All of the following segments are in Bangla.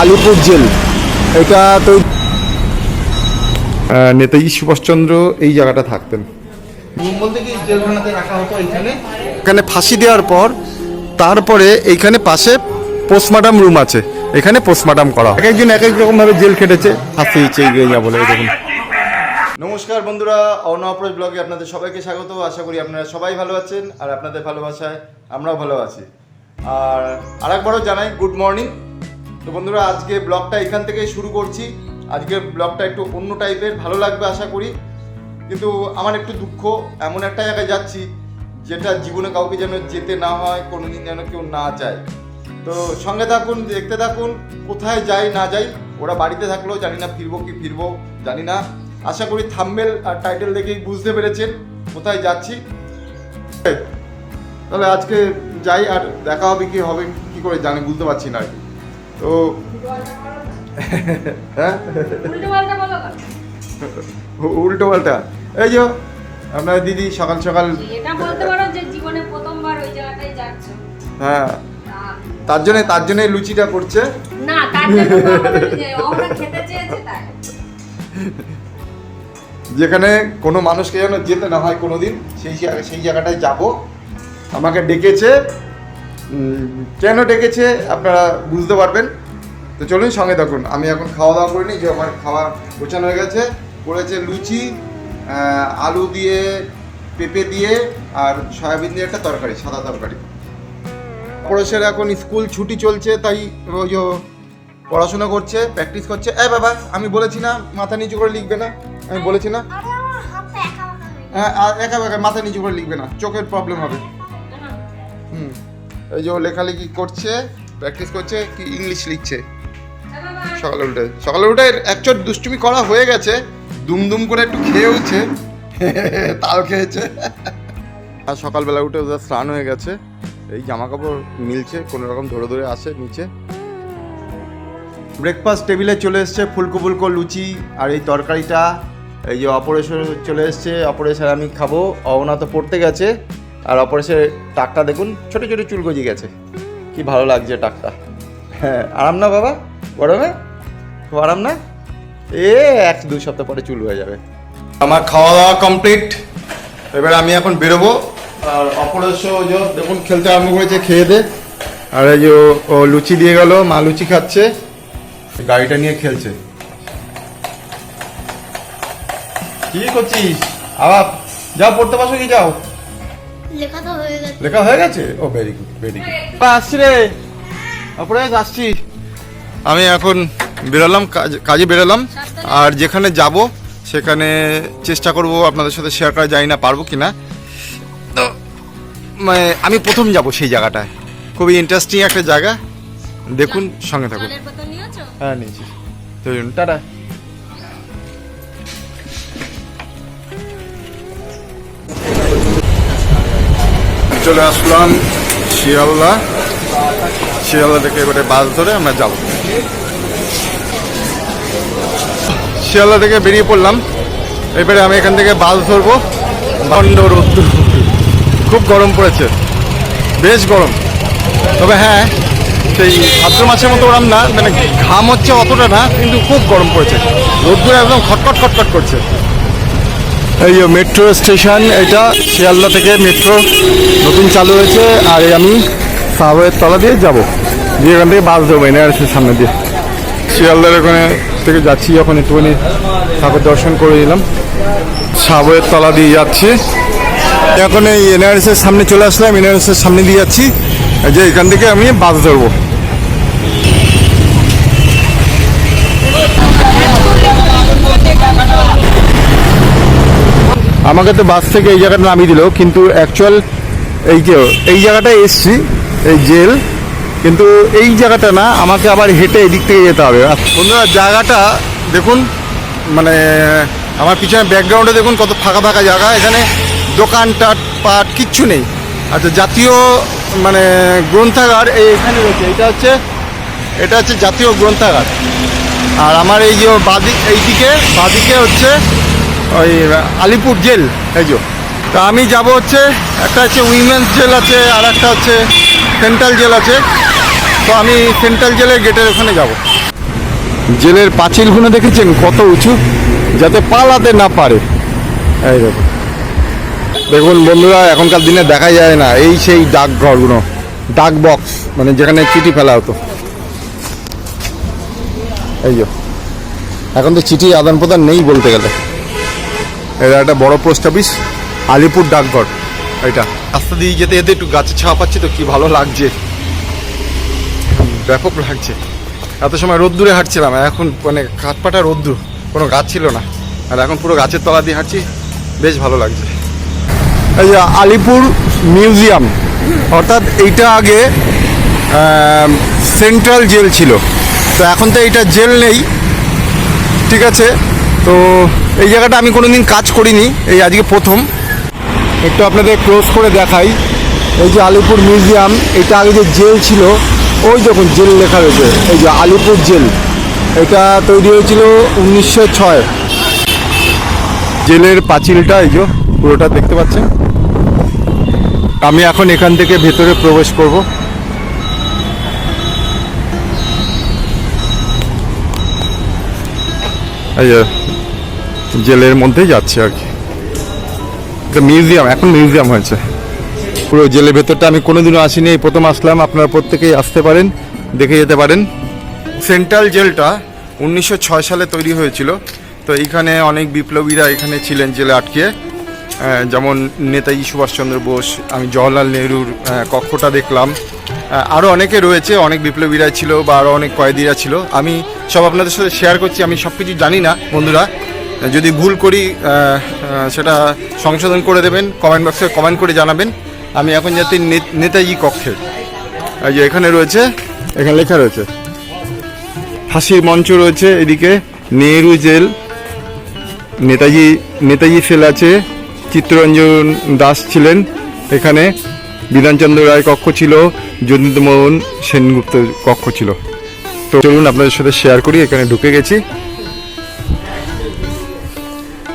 আলিপুর জেল। এটা তো নেতাজি সুভাষচন্দ্র এই জায়গাটা থাকতেন। বলতে কি জেলখানাতে রাখা এখানে এখানে ফাঁসি দেওয়ার পর তারপরে এইখানে পাশে পোস্টমার্টাম রুম আছে। এখানে পোস্টমার্টাম করা এক একজন এক এক রকম ভাবে জেল খেটেছে ফাঁসি এই যা বলে এরকম নমস্কার বন্ধুরা অনঅপ্রজ ব্লগে আপনাদের সবাইকে স্বাগত। আশা করি আপনারা সবাই ভালো আছেন আর আপনাদের ভালোবাসায় আমরাও ভালো আছি। আর আরেকবারও জানাই গুড মর্নিং। তো বন্ধুরা, আজকে ব্লগটা এখান থেকেই শুরু করছি। আজকে ব্লগটা একটু অন্য টাইপের, ভালো লাগবে আশা করি। কিন্তু আমার একটু দুঃখ, এমন একটা জায়গায় যাচ্ছি যেটা জীবনে কাউকে যেন যেতে না হয়, কোনোদিন যেন কেউ না যায় তো সঙ্গে থাকুন, দেখতে থাকুন, কোথায় যাই, না যাই, ওরা বাড়িতে থাকলেও জানি না ফিরবো কি ফিরবো, জানি না। আশা করি থাম্বেল আর টাইটেল দেখেই বুঝতে পেরেছেন কোথায় যাচ্ছি। তাহলে আজকে যাই আর দেখা হবে কি হবে কি করে জানি, বুঝতে পারছি না আর কি। তো হ্যাঁ? উল্টো পাল্টা এই যে আপনার দিদি সকাল সকাল এটা বলতে পারো যে জীবনে প্রথমবার ওই জায়গাটায় যাচ্ছ। হ্যাঁ। তার জন্য তার জন্য লুচিটা করছে। না তার জন্য আমরা খেতে চেয়েছে তাই। যেখানে কোনো মানুষকে যেন যেতে না হয় কোনোদিন সেই সেই জায়গাটায় যাব। আমাকে ডেকেছে। কেন ডেকেছে আপনারা বুঝতে পারবেন? তো চলুন সঙ্গে থাকুন। আমি এখন খাওয়া দাওয়া করিনি যে আমার খাওয়া গোছানো হয়ে গেছে। করেছে লুচি আলু দিয়ে পেঁপে দিয়ে আর সয়াবিন দিয়ে একটা তরকারি সাদা তরকারি। পড়েছের এখন স্কুল ছুটি চলছে তাই ওই পড়াশোনা করছে প্র্যাকটিস করছে। এ বাবা আমি বলেছি না মাথা নিচু করে লিখবে না? আমি বলেছি না? হয়ে। হ্যাঁ আর একা একা মাথা নিচু করে লিখবে না। চোখের প্রবলেম হবে। হুম। এই যে ও লেখালেখি করছে প্র্যাকটিস করছে, কি ইংলিশ লিখছে। সকালে উঠে সকালে উঠে একচোট দুষ্টুমি করা হয়ে গেছে দুম দুম করে একটু খেয়েওছে তাল খেয়েছে। আর সকালবেলা উঠে ওদের স্নান হয়ে গেছে, এই জামা কাপড় মিলছে, কোনো রকম ধরে ধরে আসে নিচে। ব্রেকফাস্ট টেবিলে চলে এসছে ফুলকো ফুলকো লুচি আর এই তরকারিটা। এই যে অপারেশন চলে এসছে অপারেশন আমি খাব, অবনা তো পড়তে গেছে। আর অপারেশনের টাকটা দেখুন, ছোটো ছোটো চুল গজিয়ে গেছে। কি ভালো লাগছে টাকটা। হ্যাঁ আরাম না বাবা? গরমে খুব আরাম না? এ, এক দুই সপ্তাহ পরে চুল হয়ে যাবে। আমার খাওয়া দাওয়া কমপ্লিট এবার আমি এখন বেরোবো। আর অপরেশ দেখুন, খেলতে আরম্ভ করেছে, খেয়ে দে। আর এই যে ও লুচি দিয়ে গেল, মা লুচি খাচ্ছে। গাড়িটা নিয়ে খেলছে। কি করছিস? আবার, যাও, পড়তে পারছ কি যাও। লেখা হয়ে গেছে। ও ভেরি গুড ভেরি গুড আসছি রে। অপরেশ আসছি। আমি এখন বেরোলাম কাজ- কাজে বেরোলাম। আর যেখানে যাব সেখানে চেষ্টা করব আপনাদের সাথে শেয়ার করা যায় না পারব কি না তো মানে আমি প্রথম যাব সেই জায়গাটায়। খুবই ইন্টারেস্টিং একটা জায়গা। দেখুন সঙ্গে থাকুন? হ্যাঁ নিয়েছি। টাটা। চলে আসলাম শিয়ালদা। শিয়ালদা থেকে এবারে বাস ধরে আমরা যাব। শিয়ালদা থেকে বেরিয়ে পড়লাম। এবারে আমি এখান থেকে বাস ধরবো। ভণ্ড রোদ্দুর খুব গরম পড়েছে। বেশ গরম। তবে হ্যাঁ সেই ভাদ্র মাসের মতো ওরম না মানে ঘাম হচ্ছে অতটা না, কিন্তু খুব গরম পড়েছে। রোদ্দুর একদম খটখট খটখট করছে। এই মেট্রো স্টেশন এটা শিয়ালদা থেকে মেট্রো নতুন চালু হয়েছে, আর আমি সাবওয়ের তলা দিয়ে যাব। দিয়ে এখান থেকে বাস দেবো এনআরএসের সামনে দিয়ে। শিয়ালদার ওখানে থেকে যাচ্ছি, যখন একটুখানি ঠাকুর দর্শন করে নিলাম। সাবওয়ের তলা দিয়ে যাচ্ছি। এখন এই এনআরএসের সামনে চলে আসলাম এনআরএসের সামনে দিয়ে যাচ্ছি। যে এখান থেকে আমি বাস ধরবো। আমাকে তো বাস থেকে এই জায়গাটা নামিয়ে দিল, কিন্তু অ্যাকচুয়াল এই যে, এই জায়গাটায় এসছি, এই জেল কিন্তু এই জায়গাটা না, আমাকে আবার হেঁটে এদিক থেকে যেতে হবে। বন্ধুরা, জায়গাটা দেখুন মানে আমার পিছনে ব্যাকগ্রাউন্ডে দেখুন কত ফাঁকা ফাঁকা জায়গা, এখানে দোকান টাট, পাট, কিচ্ছু নেই। আচ্ছা জাতীয় মানে গ্রন্থাগার, এই এখানে রয়েছে। এটা হচ্ছে এটা হচ্ছে জাতীয় গ্রন্থাগার। আর আমার এই যে বাদিক, এইদিকে, বাদিকে হচ্ছে ওই আলিপুর জেল, এই যে। তা আমি যাব হচ্ছে, একটা হচ্ছে উইমেন্স জেল আছে, আর একটা হচ্ছে সেন্ট্রাল জেল আছে। তো আমি সেন্ট্রাল জেলের গেটের ওখানে যাব। জেলের পাঁচিলগুলো দেখেছেন? কত উঁচু, যাতে পালাতে না পারে। এই দেখুন। দেখুন বন্ধুরা, এখনকার দিনে দেখা যায় না, এই সেই ডাকঘরগুলো ডাক বক্স মানে যেখানে চিঠি ফেলা হতো। এই যে। এখন তো চিঠি আদান প্রদান নেই বলতে গেলে। এটা একটা বড় পোস্ট অফিস আলিপুর ডাকঘর এটা। রাস্তা দিয়ে যেতে যেতে একটু গাছের ছাওয়া পাচ্ছি তো কি ভালো লাগছে। ব্যাপক লাগছে। এত সময় রোদ্দুরে হাঁটছিলাম এখন মানে কাঠপাটা রোদ্দুর কোনো গাছ ছিল না। আর এখন পুরো গাছের তলা দিয়ে হাঁটছি বেশ ভালো লাগছে। এই যে আলিপুর মিউজিয়াম অর্থাৎ এইটা আগে সেন্ট্রাল জেল ছিল। তো এখন তো এইটা জেল নেই ঠিক আছে? তো এই জায়গাটা আমি কোনোদিন কাজ করিনি, এই আজকে প্রথম। একটু আপনাদের ক্লোজ করে দেখাই। এই যে আলিপুর মিউজিয়াম এটা আগে যে জেল ছিল, ওই যখন জেল লেখা রয়েছে। এই যে আলিপুর জেল, এটা তৈরি হয়েছিল উনিশশো ছয়। জেলের পাঁচিলটা, এই যে পুরোটা দেখতে পাচ্ছেন? আমি এখন এখান থেকে ভেতরে প্রবেশ করব এই যে জেলের মধ্যেই যাচ্ছে আর কি। মিউজিয়াম, এখন মিউজিয়াম হয়েছে। পুরো জেলের ভেতরটা আমি কোনোদিনও আসিনি, এই প্রথম আসলাম, আপনারা প্রত্যেকেই আসতে পারেন, দেখে যেতে পারেন। সেন্ট্রাল জেলটা উনিশশো ছয় সালে তৈরি হয়েছিল। তো এইখানে অনেক বিপ্লবীরা এখানে ছিলেন জেলে আটকে। যেমন নেতাজি সুভাষচন্দ্র বোস, আমি জওয়াহরলাল নেহরুর কক্ষটা দেখলাম। আরও অনেকে রয়েছে, অনেক বিপ্লবীরা ছিল বা আরও অনেক কয়েদিরা ছিল। আমি সব আপনাদের সাথে শেয়ার করছি, আমি সব কিছু জানি না, বন্ধুরা। যদি ভুল করি সেটা সংশোধন করে দেবেন কমেন্ট বক্সে কমেন্ট করে জানাবেন। আমি এখন যাতে নেতাজি কক্ষে। এই যে এখানে রয়েছে, এখানে লেখা রয়েছে ফাঁসির মঞ্চ রয়েছে এদিকে, নেহরু জেল। নেতাজি নেতাজি সেল আছে, চিত্তরঞ্জন দাস ছিলেন এখানে। বিধানচন্দ্র রায় কক্ষ ছিল যতীন্দ্রমোহন সেনগুপ্ত কক্ষ ছিল। তো চলুন আপনাদের সাথে শেয়ার করি, এখানে ঢুকে গেছি।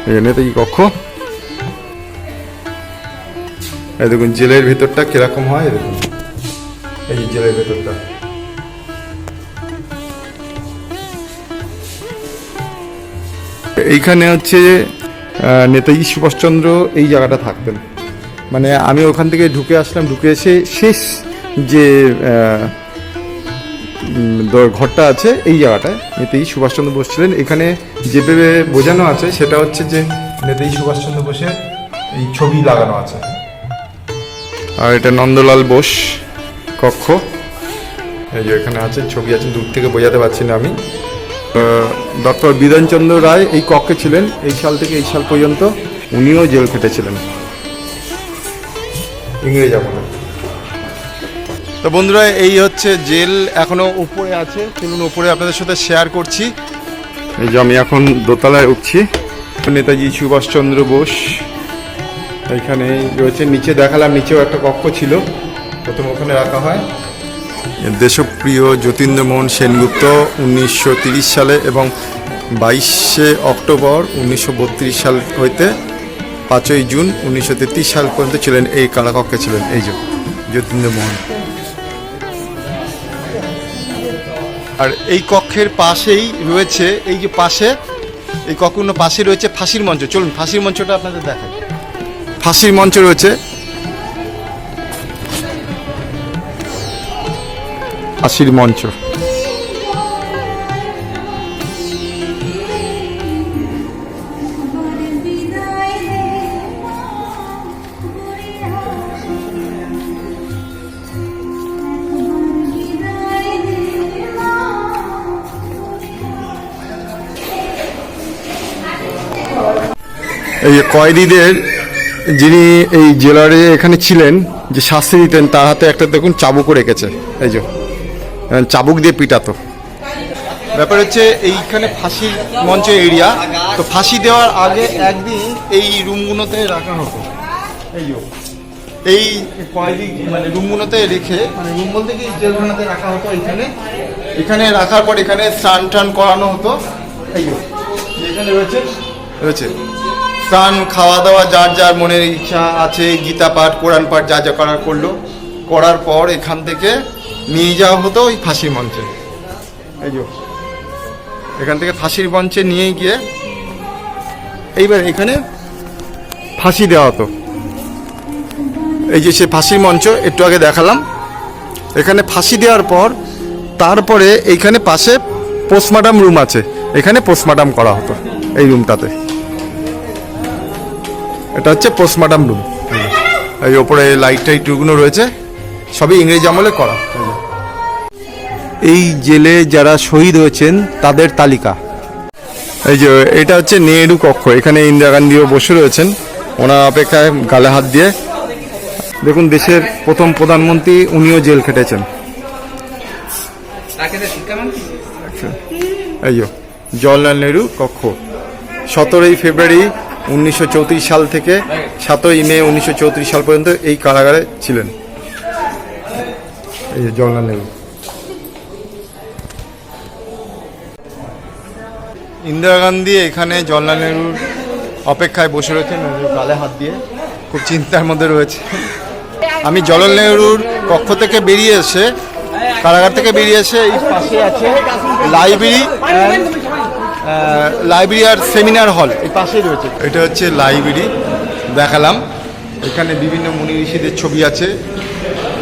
এই যে নেতাজি কক্ষ? এই দেখুন, জেলের ভেতরটা কীরকম হয় দেখুন। এই জেলের ভেতরটা। এইখানে হচ্ছে নেতাজি সুভাষচন্দ্র এই জায়গাটা থাকতেন। মানে আমি ওখান থেকে ঢুকে আসলাম, ঢুকে এসে শেষ যে ঘরটা আছে এই জায়গাটায় নেতাজি সুভাষচন্দ্র বোস ছিলেন। এখানে যেভাবে বোঝানো আছে, সেটা হচ্ছে যে নেতাজি সুভাষচন্দ্র বোসের এই ছবি লাগানো আছে। আর এটা নন্দলাল বোস কক্ষ। এই যে এখানে আছে, ছবি আছে, দূর থেকে বোঝাতে পারছি না আমি। ডক্টর বিধানচন্দ্র রায় এই কক্ষে ছিলেন, এই সাল থেকে এই সাল পর্যন্ত। উনিও জেল খেটেছিলেন। ইংরেজ আমলে তো বন্ধুরা, এই হচ্ছে জেল এখনও উপরে আছে। চলুন উপরে আপনাদের সাথে শেয়ার করছি। এই যে আমি এখন দোতলায় উঠছি। নেতাজি সুভাষচন্দ্র বোস, এখানে রয়েছে। নিচে দেখালাম, নিচেও একটা কক্ষ ছিল। প্রথম ওখানে রাখা হয়। দেশপ্রিয় যতীন্দ্রমোহন সেনগুপ্ত, উনিশশো সালে এবং বাইশে অক্টোবর, উনিশশো বত্রিশ সাল হইতে পাঁচই জুন উনিশশো তেত্রিশ সাল পর্যন্ত ছিলেন এই কারাকক্ষে ছিলেন এই যে যতীন্দ্রমোহন আর এই কক্ষের পাশেই রয়েছে, এই যে পাশে, এই কক্ষগুলো পাশে রয়েছে ফাঁসির মঞ্চ। চলুন, ফাঁসির মঞ্চটা আপনাদের দেখাই। ফাঁসির মঞ্চ রয়েছে। ফাঁসির মঞ্চ। এই কয়েদিদের যিনি এই জেলারে এখানে ছিলেন, যে শাস্তি দিতেন, তার হাতে একটা দেখুন চাবুকও রেখেছে। এই যে চাবুক দিয়ে পিটাতো। ব্যাপার হচ্ছে, এইখানে ফাঁসির মঞ্চ এরিয়া, তো ফাঁসি দেওয়ার আগে একদিন এই রুমগুলোতে রাখা হতো। এই এই কয়েদি মানে রুমগুলোতে রেখে মানে রুম বলতে কি, জেলখানাতে রাখা হতো এখানে এখানে রাখার পর এখানে স্নান টান করানো হতো। এই এখানে রয়েছে রয়েছে। স্নান খাওয়া দাওয়া যার যার মনের ইচ্ছা আছে, গীতা পাঠ, কোরআন পাঠ, যা যা করার করল, করার পর এখান থেকে নিয়ে যাওয়া হতো ওই ফাঁসির মঞ্চে। এই যে, এখান থেকে ফাঁসির মঞ্চে নিয়ে গিয়ে এইবার এখানে ফাঁসি দেওয়া হতো। এই যে সে ফাঁসির মঞ্চ, একটু আগে দেখালাম। এখানে ফাঁসি দেওয়ার পর, তারপরে এইখানে পাশে পোস্টমার্টাম রুম আছে। এখানে পোস্টমার্টাম করা হতো, এই রুমটাতে এটা হচ্ছে পোস্টমার্টাম রুম এই ওপরে লাইট টাইটগুলো রয়েছে সবই ইংরেজ আমলে করা। এই জেলে যারা শহীদ হয়েছেন তাদের তালিকা। এই যে এটা হচ্ছে নেহেরু কক্ষ এখানে ইন্দিরা গান্ধীও বসে রয়েছেন। ওনার অপেক্ষায় গালে হাত দিয়ে। দেখুন দেশের প্রথম প্রধানমন্ত্রী উনিও জেল খেটেছেন। আচ্ছা। এই জওয়াহরলাল নেহরু কক্ষ। সতেরোই ফেব্রুয়ারি উনিশশো চৌত্রিশ সাল থেকে সাতই মে উনিশশো চৌত্রিশ সাল পর্যন্ত এই কারাগারে ছিলেন। এই যে জওয়াহরলাল নেহরু ইন্দিরা গান্ধী এখানে জওয়াহরলাল নেহরুর অপেক্ষায় বসে রয়েছেন ওই গালে হাত দিয়ে। খুব চিন্তার মধ্যে রয়েছে। আমি জওয়াহরলাল নেহরুর কক্ষ থেকে বেরিয়ে এসে, কারাগার থেকে বেরিয়ে এসে এই পাশে আছে লাইব্রেরি লাইব্রেরি আর সেমিনার হল এই পাশেই রয়েছে। এটা হচ্ছে লাইব্রেরি দেখালাম। এখানে বিভিন্ন মুনি ঋষিদের ছবি আছে।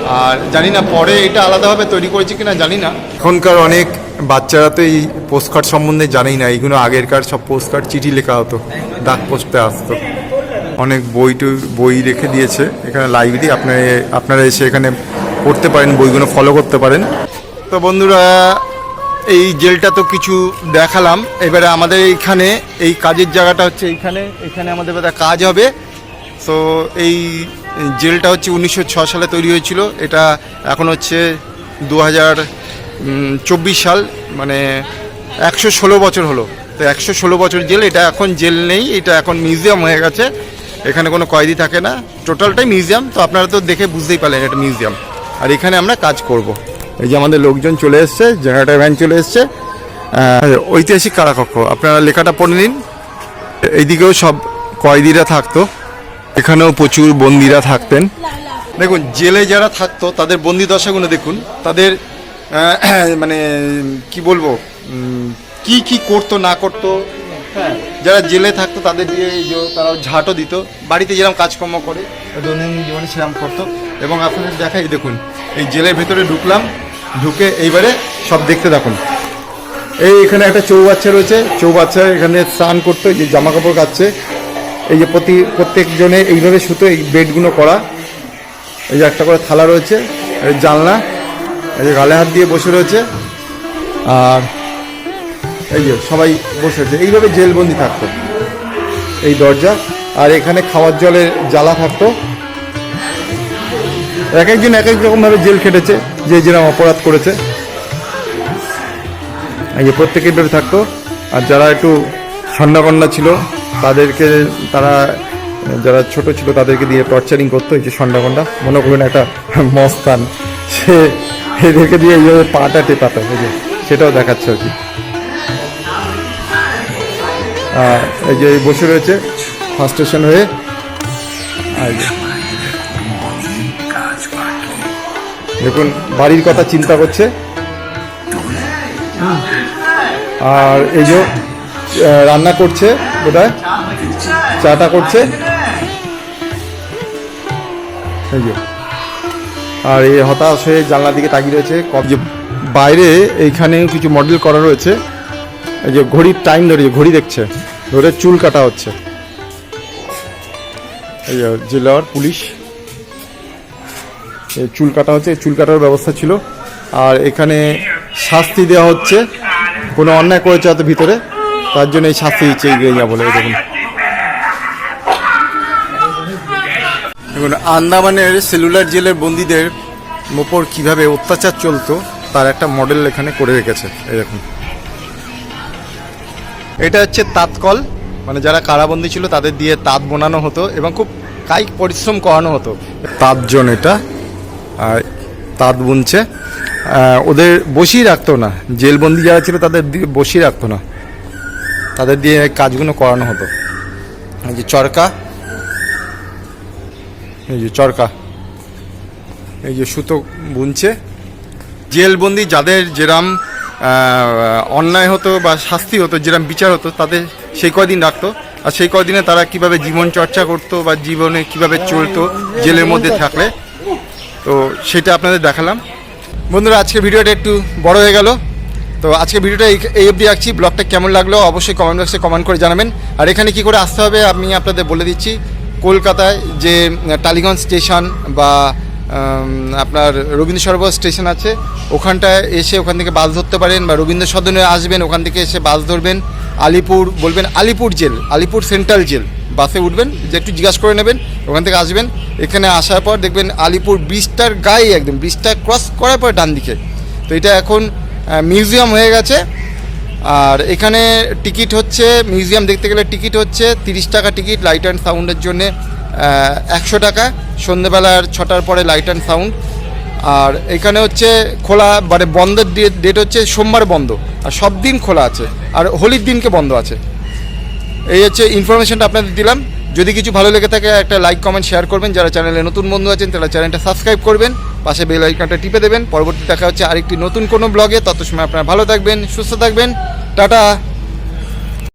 আর জানি না পরে এটা আলাদাভাবে তৈরি করেছে কিনা জানি না। এখনকার অনেক বাচ্চারা তো এই পোস্টকার্ড সম্বন্ধে জানেই না। এইগুলো আগেরকার সব পোস্ট কার্ড চিঠি লেখা হতো ডাক পোস্টে আসতো। অনেক বই টই- বই রেখে দিয়েছে। এখানে লাইব্রেরি আপনারা আপনারা এসে এখানে পড়তে পারেন বইগুলো ফলো করতে পারেন। তো বন্ধুরা এই জেলটা তো কিছু দেখালাম। এবারে আমাদের এইখানে, এই কাজের জায়গাটা হচ্ছে এইখানে। এখানে আমাদের বোধহয় কাজ হবে। তো এই জেলটা হচ্ছে উনিশশো সালে তৈরি হয়েছিল। এটা এখন হচ্ছে দু হাজার চব্বিশ সাল মানে একশো ষোলো বছর হলো। তো একশো ষোলো বছর জেল, এটা এখন জেল নেই, এটা এখন মিউজিয়াম হয়ে গেছে। এখানে কোনো কয়েদি থাকে না। টোটালটাই মিউজিয়াম, তো আপনারা তো দেখে বুঝতেই পারলেন এটা মিউজিয়াম। আর এখানে আমরা কাজ করব। এই যে আমাদের লোকজন চলে এসছে জেনারেটার ভ্যান চলে এসছে। ঐতিহাসিক কারাকক্ষ, আপনারা লেখাটা পড়ে নিন। এইদিকেও সব কয়েদিরা থাকতো, এখানেও প্রচুর বন্দিরা থাকতেন। দেখুন, জেলে যারা থাকতো, তাদের বন্দি দশাগুলো দেখুন, তাদের মানে কি বলব কি কি করতো, না করতো হ্যাঁ। যারা জেলে থাকতো তাদের দিয়ে তারা ঝাঁটও দিত। বাড়িতে যেরকম কাজকর্ম করে, দৈনন্দিন জীবনে সেরকম করতো। এবং আপনাদের দেখাই, দেখুন, এই জেলের ভেতরে ঢুকলাম, ঢুকে এইবারে সব দেখতে দেখুন এই এখানে একটা চৌবাচ্চা রয়েছে। চৌবাচ্চা এখানে স্নান করতে যে জামা কাপড় কাচ্ছে এই যে প্রতি, প্রত্যেকজনে এইভাবে সুতো, এই বেডগুলো করা। এই যে একটা করে থালা রয়েছে জানলা, এই যে গালে হাত দিয়ে বসে রয়েছে। আর এই যে সবাই বসে আছে। এইভাবে জেলবন্দি থাকতো। এই দরজা, আর এখানে খাওয়ার জলের জ্বালা থাকতো। এক একজন এক এক রকমভাবে জেল খেটেছে, যে যেরকম অপরাধ করেছে। এই যে প্রত্যেকে এইভাবে থাকতো, আর যারা একটু সন্ন্যাকন্যা ছিল, তাদেরকে তারা, যারা ছোট ছিল, তাদেরকে দিয়ে টর্চারিং করতো, এই যে সন্ন্যাকন্যা মনে করুন একটা মস্তান। সে এদেরকে দিয়ে এইভাবে পাটা টেপাতো, এই যে। সেটাও দেখাচ্ছে আর কি। এই যে বসে রয়েছে ফার্স্ট স্টেশন হয়ে। দেখুন, বাড়ির কথা চিন্তা করছে। আর এই যে রান্না করছে বোধহয়। চাটা করছে। এই যে, আর এই হতাশ হয়ে জানলার দিকে তাকিয়ে রয়েছে। কব- যে বাইরে এইখানে কিছু মডেল করা রয়েছে। এই যে ঘড়ির টাইম ধরে ঘড়ি দেখছে, ধরে চুল কাটা হচ্ছে। এই যে জেলার পুলিশ চুল কাটা হচ্ছে চুল কাটার ব্যবস্থা ছিল। আর এখানে শাস্তি দেওয়া হচ্ছে, কোনো অন্যায় করেছে হয়তো ভিতরে, তার জন্য এই শাস্তি দিচ্ছে এই গেঞ্জা বলে দেখুন। দেখুন, আন্দামানের সেলুলার জেলের বন্দীদের ওপর কীভাবে অত্যাচার চলতো, তার একটা মডেল এখানে করে রেখেছে, এই দেখুন। এটা হচ্ছে তাঁতকল। মানে যারা কারাবন্দী ছিল তাদের দিয়ে তাঁত বোনানো হতো এবং খুব কায়িক পরিশ্রম করানো হতো। তাঁতজন এটা। তাঁত বুনছে। ওদের বসিয়ে রাখতো না। জেলবন্দি যারা ছিল তাদের দিয়ে বসিয়ে রাখতো না। তাদের দিয়ে কাজগুলো করানো হতো। এই যে চরকা। এই যে চরকা। এই যে সুতো বুনছে। জেলবন্দি যাদের যেরাম অন্যায় হতো বা শাস্তি হতো যেরকম বিচার হতো তাদের সেই কয়দিন রাখতো। আর সেই কয়দিনে তারা কীভাবে জীবন চর্চা করতো বা জীবনে কীভাবে চলতো, জেলের মধ্যে থাকলে, তো সেটা আপনাদের দেখালাম। বন্ধুরা, আজকের ভিডিওটা একটু বড় হয়ে গেল। তো আজকে ভিডিওটা এই অবধি রাখছি। ব্লগটা কেমন লাগল অবশ্যই কমেন্ট বক্সে কমেন্ট করে জানাবেন। আর এখানে কি করে আসতে হবে আমি আপনাদের বলে দিচ্ছি। কলকাতায় যে টালিগঞ্জ স্টেশন বা আপনার রবীন্দ্র সরোবর স্টেশন আছে। ওখানটায় এসে ওখান থেকে বাস ধরতে পারেন বা রবীন্দ্র সদনে আসবেন, ওখান থেকে এসে বাস ধরবেন। আলিপুর বলবেন Alipur jail, Alipur central jail. বাসে উঠবেন, যে একটু জিজ্ঞাসা করে নেবেন, ওখান থেকে আসবেন। এখানে আসার পর দেখবেন আলিপুর ব্রিজটার গায়ে একদম, ব্রিজটা ক্রস করার পর ডান দিকে। তো এটা এখন মিউজিয়াম হয়ে গেছে। আর এখানে টিকিট হচ্ছে মিউজিয়াম দেখতে গেলে টিকিট হচ্ছে তিরিশ টাকা টিকিট লাইট অ্যান্ড সাউন্ডের জন্যে। একশো টাকা, সন্ধেবেলার ছটার পরে লাইট অ্যান্ড সাউন্ড আর এখানে হচ্ছে খোলা মানে বন্ধের ডেট হচ্ছে সোমবার বন্ধ। আর সব দিন খোলা আছে। আর হোলির দিনকে বন্ধ আছে। এই হচ্ছে ইনফরমেশনটা আপনাদের দিলাম। যদি কিছু ভালো লেগে থাকে, একটা লাইক কমেন্ট শেয়ার করবেন। যারা চ্যানেলে নতুন বন্ধু আছেন, তারা চ্যানেলটা সাবস্ক্রাইব করবেন। পাশে বেল আইকনটা টিপে দেবেন। পরবর্তী দেখা হচ্ছে আরেকটি নতুন কোনো ব্লগে তত সময় আপনারা ভালো থাকবেন, সুস্থ থাকবেন। টাটা!